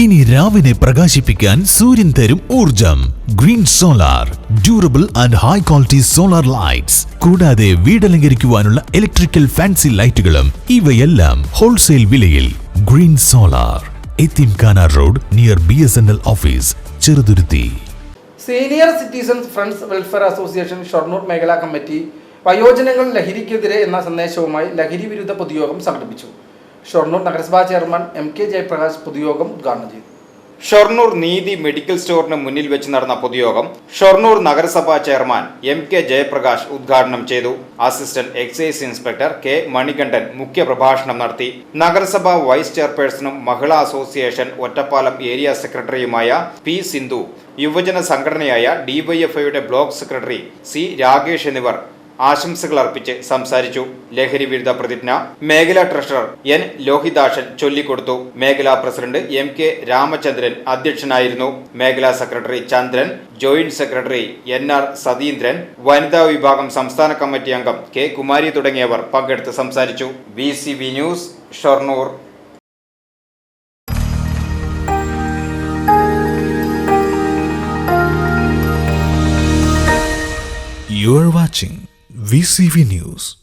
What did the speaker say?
ഇനി രാവിനെ പ്രകാശിപ്പിക്കാൻ സൂര്യൻ തരും ഊർജം green solar durable and high quality solar lights കൂടാതെ വീടലങ്കരിക്കുവാനുള്ള ഇലക്ട്രിക്കൽ ഫാൻസി ലൈറ്റുകളും ഇവയെല്ലാം ഹോൾസെയിൽ വിലയിൽ. Green solar എത്തിംഖാന road near B S N L office Cheruthuruthy. Senior citizens friends welfare association Shoranur മേഖലാ കമ്മിറ്റി വയോജനങ്ങൾ ലഹരിക്കെതിരെ എന്ന സന്ദേശവുമായി ലഹരി വിരുദ്ധ പൊതുയോഗം സംഘടിപ്പിച്ചു. ഷൊർണൂർ നഗരസഭാ ചെയർമാൻ എം കെ ജയപ്രകാശ് പൊതുയോഗം ഉദ്ഘാടനം ചെയ്തു. ഷൊർണൂർ നീതി മെഡിക്കൽ സ്റ്റോറിന് മുന്നിൽ വെച്ച് നടന്ന പൊതുയോഗം ഷൊർണൂർ നഗരസഭാ ചെയർമാൻ എം കെ ജയപ്രകാശ് ഉദ്ഘാടനം ചെയ്തു. Assistant excise inspector K Manikandan മുഖ്യപ്രഭാഷണം നടത്തി. നഗരസഭാ വൈസ് ചെയർപേഴ്സണും മഹിളാ അസോസിയേഷൻ ഒറ്റപ്പാലം ഏരിയ സെക്രട്ടറിയുമായ പി സിന്ധു യുവജന സംഘടനയായ ഡിവൈഎഫ്ഐയുടെ ബ്ലോക്ക് സെക്രട്ടറി സി രാകേഷ് എന്നിവർ ആശംസകൾ അർപ്പിച്ച് സംസാരിച്ചു. ലഹരി വിരുദ്ധ പ്രതിജ്ഞ മേഖലാ ട്രഷറർ എൻ. ലോഹിതാഷൻ ചൊല്ലിക്കൊടുത്തു. മേഖലാ പ്രസിഡന്റ് എം. കെ. രാമചന്ദ്രൻ അധ്യക്ഷനായിരുന്നു. മേഖലാ secretary Chandran joint secretary N. R. Satheendran വനിതാ വിഭാഗം സംസ്ഥാന കമ്മിറ്റി അംഗം കെ. കുമാരി തുടങ്ങിയവർ പങ്കെടുത്ത് സംസാരിച്ചു. V. News Shoranur. You're watching VCV News.